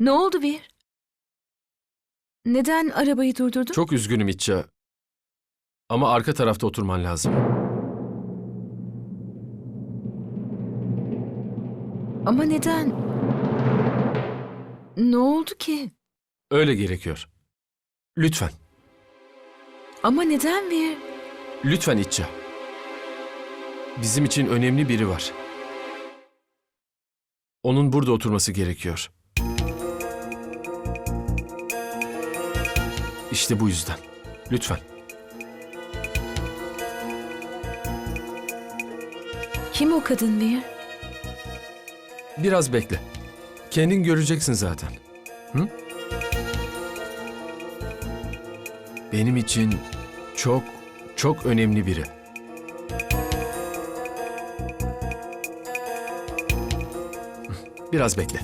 Ne oldu Vir? Neden arabayı durdurdun? Çok üzgünüm İtça. Ama arka tarafta oturman lazım. Ama neden? Ne oldu ki? Öyle gerekiyor. Lütfen. Ama neden Vir? Lütfen İtça. Bizim için önemli biri var. Onun burada oturması gerekiyor. İşte bu yüzden. Lütfen. Kim o kadın Vir? Biraz bekle. Kendin göreceksin zaten. Hı? Benim için çok çok önemli biri. Biraz bekle.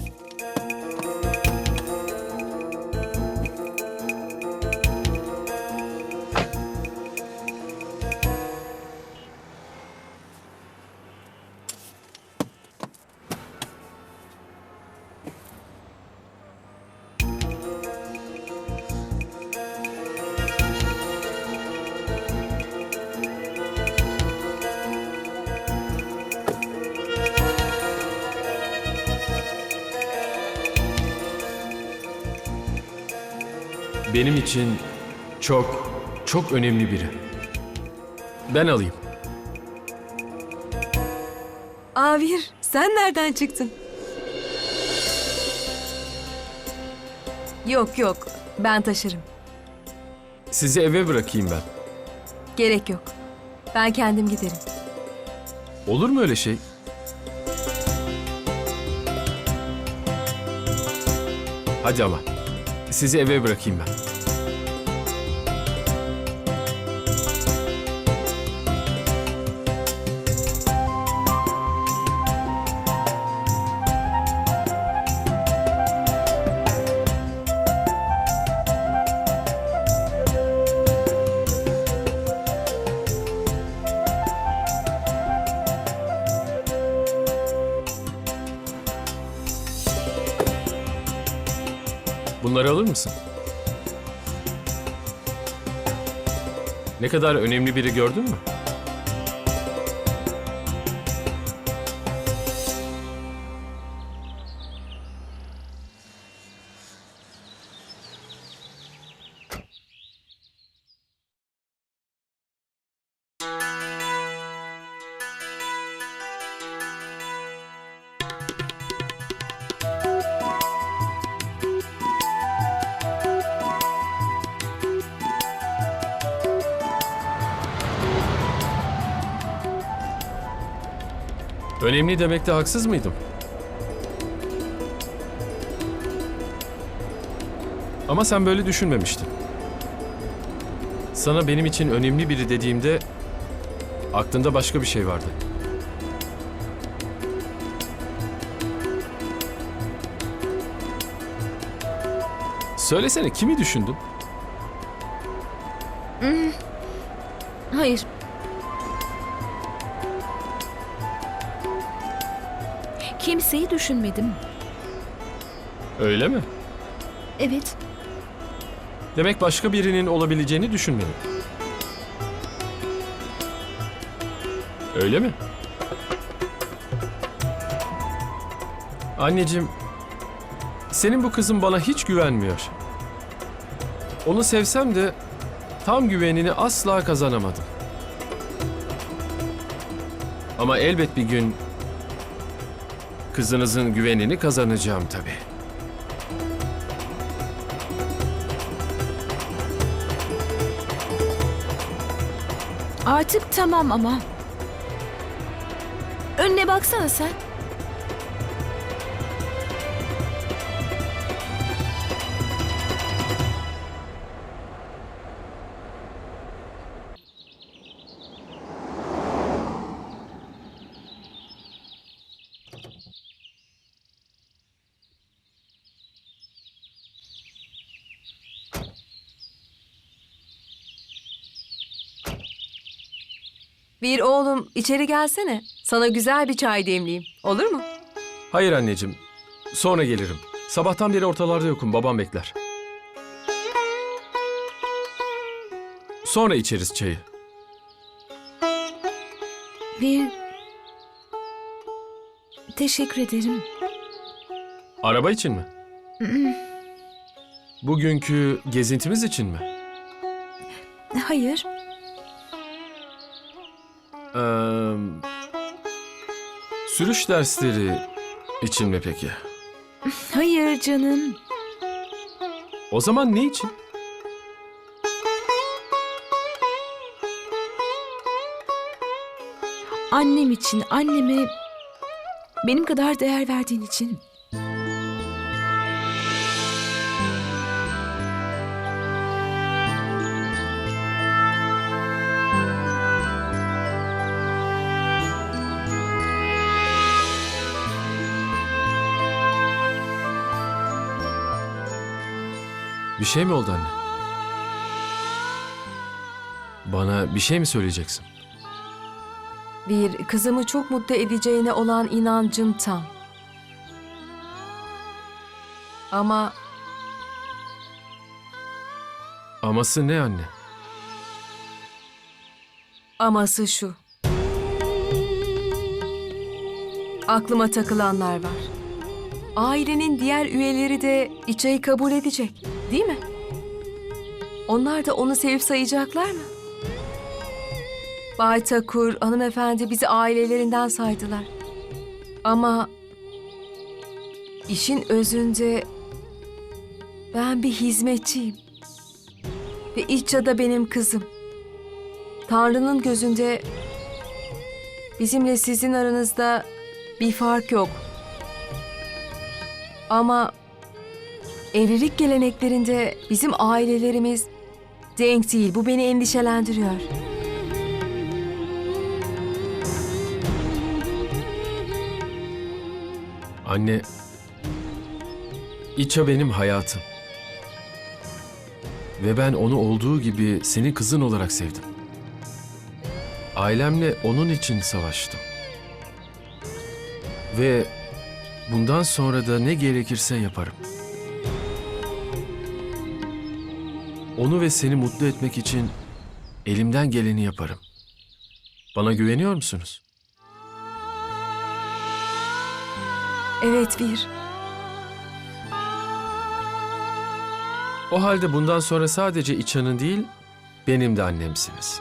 Benim için çok çok önemli biri. Ben alayım. Avir, sen nereden çıktın? Yok yok, ben taşırım. Sizi eve bırakayım ben. Gerek yok. Ben kendim giderim. Olur mu öyle şey? Hadi ama. Sizi eve bırakayım ben. Bunları alır mısın? Ne kadar önemli biri gördün mü? Önemli demekte haksız mıydım? Ama sen böyle düşünmemiştin. Sana benim için önemli biri dediğimde aklında başka bir şey vardı. Söylesene kimi düşündün? Hayır. Kimseyi düşünmedim. Öyle mi? Evet. Demek başka birinin olabileceğini düşünmedin. Öyle mi? Anneciğim, senin bu kızın bana hiç güvenmiyor. Onu sevsem de tam güvenini asla kazanamadım. Ama elbet bir gün kızınızın güvenini kazanacağım tabii. Artık tamam ama. Önüne baksana sen. Bir oğlum, içeri gelsene. Sana güzel bir çay demleyeyim. Olur mu? Hayır anneciğim, sonra gelirim. Sabahtan beri ortalarda yokum. Babam bekler. Sonra içeriz çayı. Bir... Teşekkür ederim. Araba için mi? Bugünkü gezintimiz için mi? Hayır. Ee, sürüş dersleri için mi peki? Hayır canım. O zaman ne için? Annem için, anneme benim kadar değer verdiğin için. Bir şey mi oldu anne? Bana bir şey mi söyleyeceksin? Bir, kızımı çok mutlu edeceğine olan inancım tam. Ama Aması ne anne? aması şu. Aklıma takılanlar var. Ailenin diğer üyeleri de İça'yı kabul edecek, değil mi? Onlar da onu sevip sayacaklar mı? Bay Takur, hanımefendi bizi ailelerinden saydılar. Ama işin özünde ben bir hizmetçiyim. Ve İça da benim kızım. Tanrı'nın gözünde bizimle sizin aranızda bir fark yok. Ama evlilik geleneklerinde bizim ailelerimiz denk değil. Bu beni endişelendiriyor. Anne, İça benim hayatım. Ve ben onu olduğu gibi senin kızın olarak sevdim. Ailemle onun için savaştım. Ve bundan sonra da ne gerekirse yaparım. Onu ve seni mutlu etmek için elimden geleni yaparım. Bana güveniyor musunuz? Evet bir. O halde bundan sonra sadece İçan'ın değil, benim de annemsiniz.